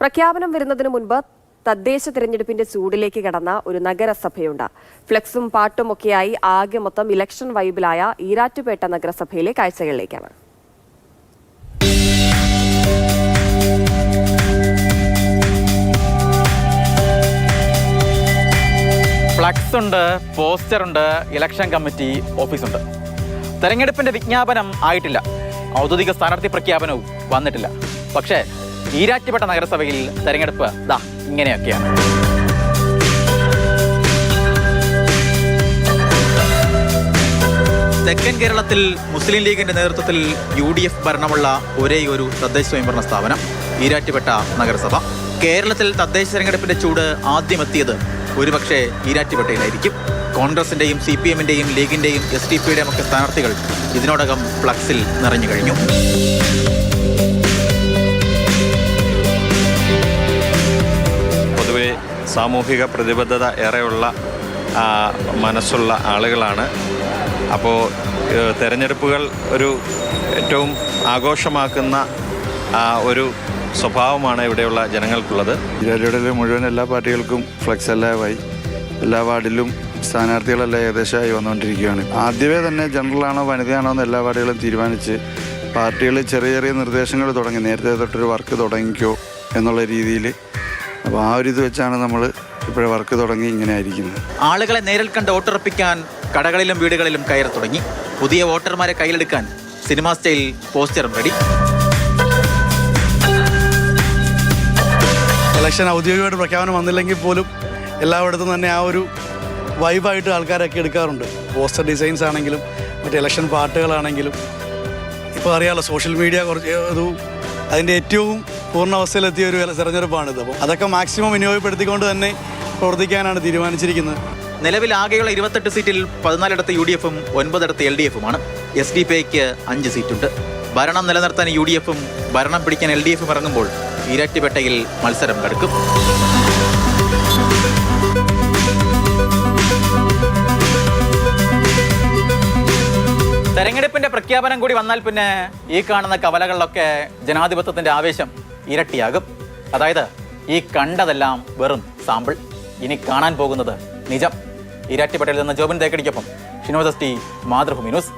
പ്രഖ്യാപനം വരുന്നതിന് മുൻപ് തദ്ദേശ തിരഞ്ഞെടുപ്പിന്റെ ചൂടിലേക്ക് കടന്ന ഒരു നഗരസഭയുണ്ട്. ഫ്ലെക്സും പാട്ടുമൊക്കെയായി ആകെ മൊത്തം ഇലക്ഷൻ വൈബിലായ ഈരാറ്റുപേട്ട നഗരസഭയിലെ കാഴ്ചകളിലേക്കാണ്. ഫ്ലക്സ് ഉണ്ട് പോസ്റ്റർ ഉണ്ട് ഇലക്ഷൻ കമ്മിറ്റി ഓഫീസുണ്ട് തെരഞ്ഞെടുപ്പിന്റെ വിജ്ഞാപനം ആയിട്ടില്ല. ഔദ്യോഗിക സ്ഥാനാർത്ഥി പ്രഖ്യാപനവും വന്നിട്ടില്ല. പക്ഷേ ഈരാറ്റുപേട്ട നഗരസഭയിൽ തെരഞ്ഞെടുപ്പ് ദാ ഇങ്ങനെയൊക്കെയാണ്. തെക്കൻ കേരളത്തിൽ മുസ്ലിം ലീഗിന്റെ നേതൃത്വത്തിൽ യു ഡി എഫ് ഭരണമുള്ള ഒരേ ഒരു തദ്ദേശ സ്വയംഭരണ സ്ഥാപനം ഈരാറ്റുപേട്ട നഗരസഭ. കേരളത്തിൽ തദ്ദേശ തെരഞ്ഞെടുപ്പിന്റെ ചൂട് ആദ്യമെത്തിയത് ഒരുപക്ഷെ ഈരാറ്റുപേട്ടയിലായിരിക്കും. കോൺഗ്രസിന്റെയും സി പി എമ്മിന്റെയും ലീഗിന്റെയും എസ് ഡി പിയുടെയും ഒക്കെ സ്ഥാനാർത്ഥികൾ ഇതിനോടകം ഫ്ലക്സിൽ നിറഞ്ഞു കഴിഞ്ഞു. സാമൂഹിക പ്രതിബദ്ധത ഏറെയുള്ള മനസ്സുള്ള ആളുകളാണ്. അപ്പോൾ തിരഞ്ഞെടുപ്പുകൾ ഒരു ഏറ്റവും ആഘോഷമാക്കുന്ന ഒരു സ്വഭാവമാണ് ഇവിടെയുള്ള ജനങ്ങൾക്കുള്ളത്. ഈരാറ്റുപേട്ടയിലെ മുഴുവൻ എല്ലാ പാർട്ടികൾക്കും ഫ്ലക്സ് എല്ലാമായി എല്ലാ വാർഡിലും സ്ഥാനാർത്ഥികളെല്ലാം ഏകദേശമായി വന്നുകൊണ്ടിരിക്കുകയാണ്. ആദ്യമേ തന്നെ ജനറലാണോ വനിതയാണോ എന്ന് എല്ലാ വാർഡുകളും തീരുമാനിച്ച് പാർട്ടികൾ ചെറിയ ചെറിയ നിർദ്ദേശങ്ങൾ തുടങ്ങി. നേരത്തെ തൊട്ടൊരു വർക്ക് തുടങ്ങിക്കോ എന്നുള്ള രീതിയിൽ അപ്പോൾ ആ ഒരു ഇത് വെച്ചാണ് നമ്മൾ ഇപ്പോഴേ വർക്ക് തുടങ്ങി ഇങ്ങനെ ആയിരിക്കുന്നത്. ആളുകളെ നേരിൽ കണ്ട് വോട്ടുറപ്പിക്കാൻ കടകളിലും വീടുകളിലും കയറി തുടങ്ങി. പുതിയ വോട്ടർമാരെ കയ്യിലെടുക്കാൻ സിനിമാ സ്റ്റൈൽ പോസ്റ്ററും റെഡി. ഇലക്ഷൻ ഔദ്യോഗികമായിട്ട് പ്രഖ്യാപനം വന്നില്ലെങ്കിൽ പോലും എല്ലായിടത്തും തന്നെ ആ ഒരു വൈബായിട്ട് ആൾക്കാരൊക്കെ എടുക്കാറുണ്ട്. പോസ്റ്റർ ഡിസൈൻസ് ആണെങ്കിലും മറ്റേ ഇലക്ഷൻ പാട്ടുകളാണെങ്കിലും. ഇപ്പോൾ അറിയാമല്ലോ സോഷ്യൽ മീഡിയ കുറച്ച് ഒരു അതിന്റെ ഏറ്റവും പൂർണാവസ്ഥയിലെത്തിയ ഒരു തെരഞ്ഞെടുപ്പാണിത്. അപ്പോൾ അതൊക്കെ മാക്സിമം വിനിയോഗപ്പെടുത്തിക്കൊണ്ട് തന്നെ പ്രവർത്തിക്കാനാണ് തീരുമാനിച്ചിരിക്കുന്നത്. നിലവിൽ ആകെയുള്ള ഇരുപത്തെട്ട് സീറ്റിൽ പതിനാലിടത്ത് യു ഡി എഫും ഒൻപതിടത്ത് എൽ ഡി എഫുമാണ്. എസ് ഡി പി ഐക്ക് അഞ്ച് സീറ്റുണ്ട്. ഭരണം നിലനിർത്താൻ യു ഡി എഫും ഭരണം പിടിക്കാൻ എൽ ഡി എഫും ഇറങ്ങുമ്പോൾ ഇരട്ടിപ്പെട്ടയിൽ മത്സരം കടുക്കും. തെരഞ്ഞെടുപ്പിന്റെ പ്രഖ്യാപനം കൂടി വന്നാൽ പിന്നെ ഈ കാണുന്ന കവലകളിലൊക്കെ ജനാധിപത്യത്തിന്റെ ആവേശം ഇരട്ടിയാകും. അതായത് ഈ കണ്ടതെല്ലാം വെറും സാമ്പിൾ. ഇനി കാണാൻ പോകുന്നത് നിജം. ഈരാറ്റുപേട്ടയിൽ നിന്ന് ജോബിൻ തേക്കടിക്കൊപ്പം. ഷിനോദസ്റ്റി മാതൃഭൂമി ന്യൂസ്.